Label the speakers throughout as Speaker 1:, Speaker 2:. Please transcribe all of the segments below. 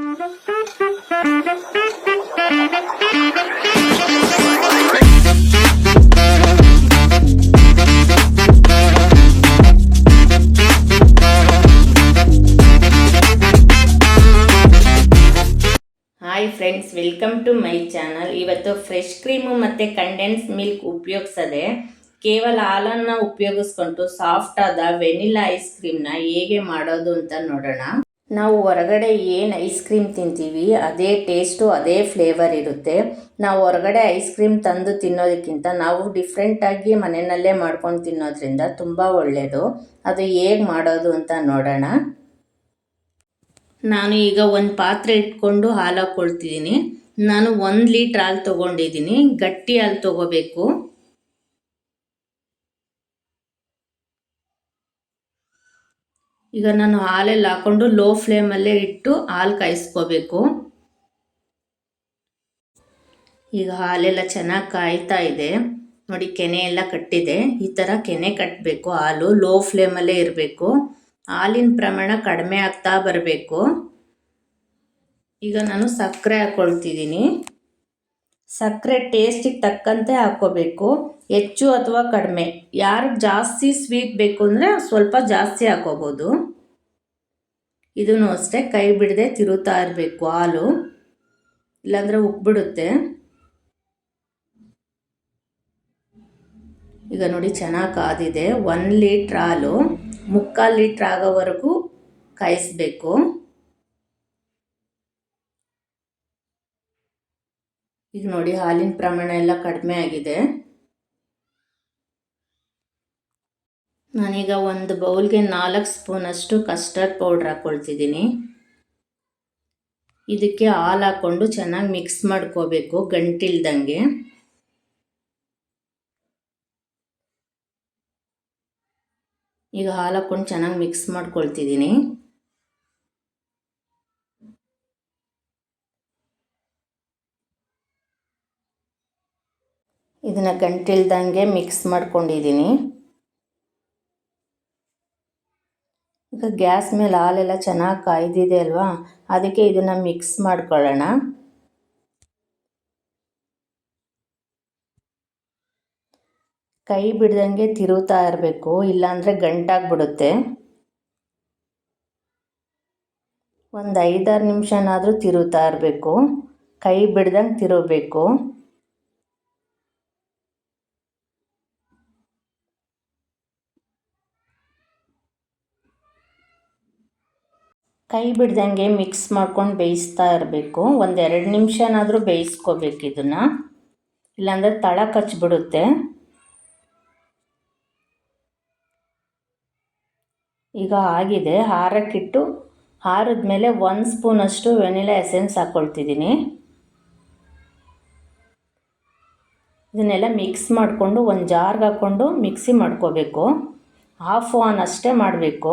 Speaker 1: Hi friends welcome to my channel ಇವತ್ತು fresh cream ಮತ್ತು condense milk ಉಪಯೋಗಿಸದೆ ಕೇವಲ ಹಾಲನ್ನು ಉಪಯೋಗಿಸ್ಕೊಂಡು ಸಾಫ್ಟ್ ಆದ ವೆನಿಲಾ ಐಸ್ ಕ್ರೀಮ್ನ ಹೇಗೆ ಮಾಡೋದು ಅಂತ ನೋಡೋಣ. ನಾವು ಹೊರಗಡೆ ಏನು ಐಸ್ ಕ್ರೀಮ್ ತಿಂತೀವಿ, ಅದೇ ಟೇಸ್ಟು ಅದೇ ಫ್ಲೇವರ್ ಇರುತ್ತೆ. ನಾವು ಹೊರಗಡೆ ಐಸ್ ಕ್ರೀಮ್ ತಂದು ತಿನ್ನೋದಕ್ಕಿಂತ ನಾವು ಡಿಫ್ರೆಂಟಾಗಿ ಮನೆಯಲ್ಲೇ ಮಾಡ್ಕೊಂಡು ತಿನ್ನೋದ್ರಿಂದ ತುಂಬ ಒಳ್ಳೆಯದು ಅದು ಹೇಗೆ ಮಾಡೋದು ಅಂತ ನೋಡೋಣ. ನಾನು ಈಗ ಒಂದು ಪಾತ್ರೆ ಇಟ್ಕೊಂಡು ಹಾಲು ಹಾಕ್ಕೊಳ್ತಿದ್ದೀನಿ ನಾನು ಒಂದು ಲೀಟ್ರ್ ಹಾಲು ತೊಗೊಂಡಿದ್ದೀನಿ. ಗಟ್ಟಿ ಹಾಲು ತೊಗೋಬೇಕು. ಈಗ ನಾನು ಹಾಲೆಲ್ಲ ಹಾಕೊಂಡು ಲೋ ಫ್ಲೇಮಲ್ಲೇ ಇಟ್ಟು ಹಾಲು ಕಾಯಿಸ್ಕೋಬೇಕು. ಈಗ ಹಾಲೆಲ್ಲ ಚೆನ್ನಾಗಿ ಕಾಯ್ತಾ ಇದೆ. ನೋಡಿ, ಕೆನೆ ಎಲ್ಲ ಕಟ್ಟಿದೆ. ಈ ಥರ ಕೆನೆ ಕಟ್ಟಬೇಕು ಹಾಲು ಲೋ ಫ್ಲೇಮಲ್ಲೇ ಇರಬೇಕು. ಹಾಲಿನ ಪ್ರಮಾಣ ಕಡಿಮೆ ಆಗ್ತಾ ಬರಬೇಕು. ಈಗ ನಾನು ಸಕ್ಕರೆ ಹಾಕ್ಕೊಳ್ತಿದ್ದೀನಿ ಸಕ್ಕರೆ ಟೇಸ್ಟಿಗೆ ತಕ್ಕಂತೆ ಹಾಕ್ಕೋಬೇಕು ಹೆಚ್ಚು ಅಥವಾ ಕಡಿಮೆ? ಯಾರಿಗೆ ಜಾಸ್ತಿ ಸ್ವೀಟ್ ಬೇಕು ಅಂದರೆ ಸ್ವಲ್ಪ ಜಾಸ್ತಿ ಹಾಕೋಬೋದು. ಇದನ್ನು ಅಷ್ಟೇ ಕೈ ಬಿಡದೆ ತಿರುತ್ತಾ ಇರಬೇಕು ಹಾಲು. ಇಲ್ಲಾಂದರೆ ಉಕ್ಬಿಡುತ್ತೆ ಈಗ ನೋಡಿ ಚೆನ್ನಾಗಿ ಕಾದಿದೆ. ಒನ್ ಲೀಟ್ರ್ ಹಾಲು ಮುಕ್ಕಾಲು ಲೀಟ್ರ್ ಆಗೋವರೆಗೂ ಕಾಯಿಸ್ಬೇಕು. ಈಗ ನೋಡಿ ಹಾಲಿನ ಪ್ರಮಾಣ ಎಲ್ಲ ಕಡಿಮೆ ಆಗಿದೆ. ನಾನೀಗ ಒಂದು ಬೌಲ್ಗೆ ನಾಲ್ಕು ಸ್ಪೂನಷ್ಟು ಕಸ್ಟರ್ಡ್ ಪೌಡ್ರ್ ಹಾಕ್ಕೊಳ್ತಿದ್ದೀನಿ ಇದಕ್ಕೆ ಹಾಲು ಹಾಕ್ಕೊಂಡು ಚೆನ್ನಾಗಿ ಮಿಕ್ಸ್ ಮಾಡ್ಕೋಬೇಕು ಗಂಟಿಲ್ದಂಗೆ. ಈಗ ಹಾಲು ಹಾಕ್ಕೊಂಡು ಚೆನ್ನಾಗಿ ಮಿಕ್ಸ್ ಮಾಡ್ಕೊಳ್ತಿದ್ದೀನಿ. ಇದನ್ನು ಗಂಟಿಲ್ದಂಗೆ ಮಿಕ್ಸ್ ಮಾಡ್ಕೊಂಡಿದ್ದೀನಿ ಈಗ ಗ್ಯಾಸ್ ಮೇಲೆ ಹಾಲೆಲ್ಲ ಚೆನ್ನಾಗಿ ಕಾಯ್ದಿದೆ ಅಲ್ವಾ? ಅದಕ್ಕೆ ಇದನ್ನು ಮಿಕ್ಸ್ ಮಾಡ್ಕೊಳ್ಳೋಣ. ಕೈ ಬಿಡ್ದಂಗೆ ತಿರುತ್ತಾ ಇರಬೇಕು, ಇಲ್ಲಾಂದರೆ ಗಂಟಾಗ್ಬಿಡುತ್ತೆ. ಒಂದು ಐದಾರು ನಿಮಿಷನಾದರೂ ತಿರುತ್ತಾ ಇರಬೇಕು. ಕೈ ಬಿಡ್ದಂಗೆ ತಿರುಗಬೇಕು. ಕೈ ಬಿಡ್ದಂಗೆ ಮಿಕ್ಸ್ ಮಾಡ್ಕೊಂಡು ಬೇಯಿಸ್ತಾ ಇರಬೇಕು. ಒಂದೆರಡು ನಿಮಿಷನಾದರೂ ಬೇಯಿಸ್ಕೋಬೇಕು ಇದನ್ನು. ಇಲ್ಲಾಂದರೆ ತಳ ಕಚ್ಚಿಬಿಡುತ್ತೆ ಈಗ ಆಗಿದೆ. ಹಾರಕ್ಕಿಟ್ಟು ಹಾರದ ಮೇಲೆ ಒಂದು ಸ್ಪೂನಷ್ಟು ವೆನಿಲಾ ಎಸೆನ್ಸ್ ಹಾಕ್ಕೊಳ್ತಿದ್ದೀನಿ ಇದನ್ನೆಲ್ಲ ಮಿಕ್ಸ್ ಮಾಡಿಕೊಂಡು ಒಂದು ಜಾರ್ಗೆ ಹಾಕ್ಕೊಂಡು ಮಿಕ್ಸಿ ಮಾಡ್ಕೋಬೇಕು. ಹಾಫ್ ಆನ್ ಅಷ್ಟೇ ಮಾಡಬೇಕು.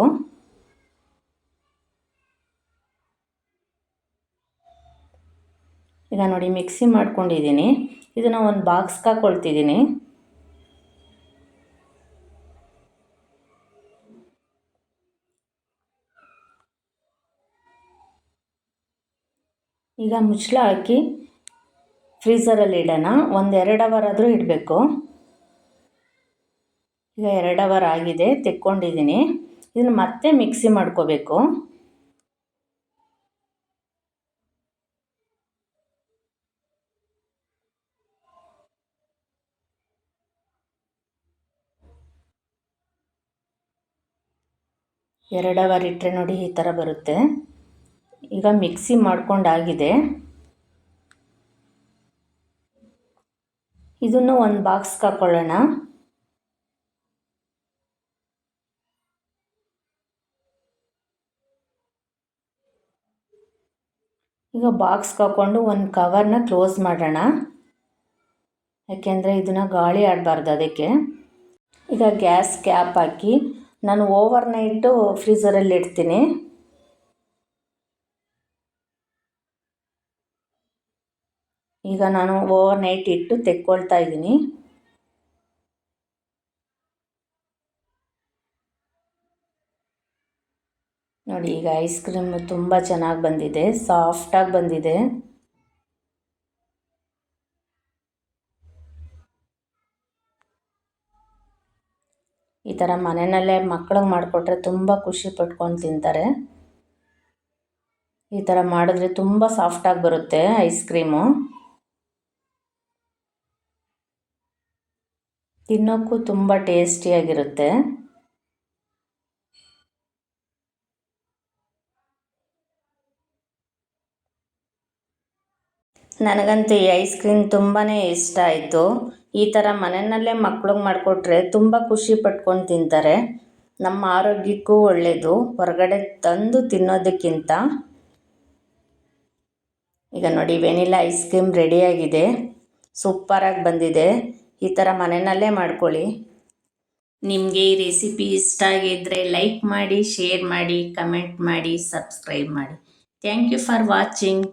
Speaker 1: ಈಗ ನೋಡಿ ಮಿಕ್ಸಿ ಮಾಡ್ಕೊಂಡಿದ್ದೀನಿ. ಇದನ್ನು ಒಂದು ಬಾಕ್ಸ್ಗೆ ಹಾಕ್ಕೊಳ್ತಿದ್ದೀನಿ ಈಗ ಮುಚ್ಚಳ ಹಾಕಿ ಫ್ರೀಝರಲ್ಲಿ ಇಡೋಣ. ಒಂದು ಎರಡು ಅವರ್ ಆದರೂ ಇಡಬೇಕು. ಈಗ ಎರಡು ಅವರ್ ಆಗಿದೆ, ತೆಕ್ಕೊಂಡಿದ್ದೀನಿ. ಇದನ್ನು ಮತ್ತೆ ಮಿಕ್ಸಿ ಮಾಡ್ಕೋಬೇಕು. ಎರಡು ಅವರ್ ಇಟ್ಟರೆ ನೋಡಿ ಈ ಥರ ಬರುತ್ತೆ. ಈಗ ಮಿಕ್ಸಿ ಮಾಡ್ಕೊಂಡಾಗಿದೆ. ಇದನ್ನು ಒಂದು ಬಾಕ್ಸ್ಗೆ ಹಾಕ್ಕೊಳ್ಳೋಣ ಈಗ ಬಾಕ್ಸ್ ಹಾಕ್ಕೊಂಡು ಒಂದು ಕವರ್ನ ಕ್ಲೋಸ್ ಮಾಡೋಣ. ಯಾಕೆಂದರೆ ಇದನ್ನು ಗಾಳಿ ಆಡಬಾರ್ದು ಅದಕ್ಕೆ. ಈಗ ಗ್ಯಾಸ್ ಕ್ಯಾಪ್ ಹಾಕಿ ನಾನು ಓವರ್ ನೈಟು ಫ್ರೀಝರಲ್ಲಿ ಇಡ್ತೀನಿ. ಈಗ ನಾನು ಓವರ್ ನೈಟ್ ಇಟ್ಟು ತೆಕ್ಕೊಳ್ತಾ ಇದ್ದೀನಿ. ನೋಡಿ, ಈಗ ಐಸ್ ಕ್ರೀಮ್ ತುಂಬ ಚೆನ್ನಾಗಿ ಬಂದಿದೆ, ಸಾಫ್ಟಾಗಿ ಬಂದಿದೆ. ಥರ ಮನೆಯಲ್ಲೇ ಮಕ್ಳಿಗೆ ಮಾಡಿಕೊಟ್ರೆ ತುಂಬ ಖುಷಿ ಪಟ್ಕೊಂಡು ತಿಂತಾರೆ. ಈ ಥರ ಮಾಡಿದ್ರೆ ತುಂಬ ಸಾಫ್ಟಾಗಿ ಬರುತ್ತೆ ಐಸ್ ಕ್ರೀಮು ತಿನ್ನೋಕ್ಕೂ ತುಂಬ ಟೇಸ್ಟಿಯಾಗಿರುತ್ತೆ ನನಗಂತೂ ಈ ಐಸ್ ಕ್ರೀಮ್ ತುಂಬಾ ಇಷ್ಟ ಆಯಿತು. ಈ ಥರ ಮನೆಯಲ್ಲೇ ಮಕ್ಳಿಗೆ ಮಾಡಿಕೊಟ್ರೆ ತುಂಬ ಖುಷಿ ಪಟ್ಕೊಂಡು ತಿಂತಾರೆ. ನಮ್ಮ ಆರೋಗ್ಯಕ್ಕೂ ಒಳ್ಳೆಯದು ಹೊರಗಡೆ ತಂದು ತಿನ್ನೋದಕ್ಕಿಂತ ಈಗ ನೋಡಿ ವೆನಿಲಾ ಐಸ್ ಕ್ರೀಮ್ ರೆಡಿಯಾಗಿದೆ ಸೂಪರಾಗಿ ಬಂದಿದೆ. ಈ ಥರ ಮನೆಯಲ್ಲೇ ಮಾಡ್ಕೊಳ್ಳಿ. ನಿಮಗೆ ಈ ರೆಸಿಪಿ ಇಷ್ಟ ಆಗಿದ್ದರೆ ಲೈಕ್ ಮಾಡಿ, ಶೇರ್ ಮಾಡಿ, ಕಮೆಂಟ್ ಮಾಡಿ, ಸಬ್ಸ್ಕ್ರೈಬ್ ಮಾಡಿ. Thank you for watching.